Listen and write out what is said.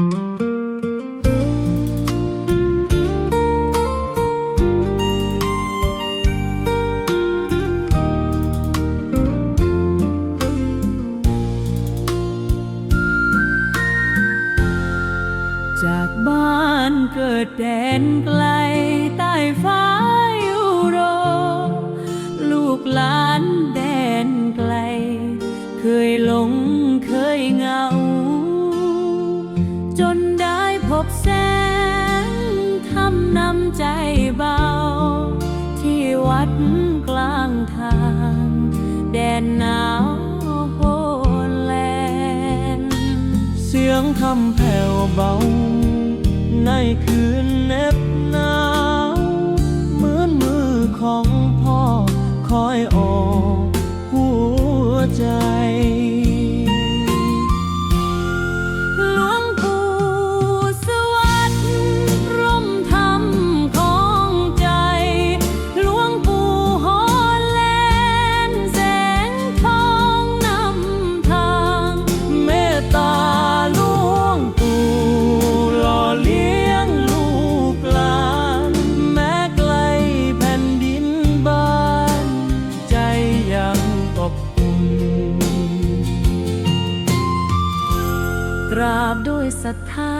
จากบ้านเกิดแดนไกลใต้ฟ้ายู่รลูกหลานแดนไกล เคยหลงเคยเงา งทำนำใจเบา ที่วัดกลางทาง แดนหนาวโหแลน เสียงทำแผ่วเบา ในคืน ราบด้วยศรัทธา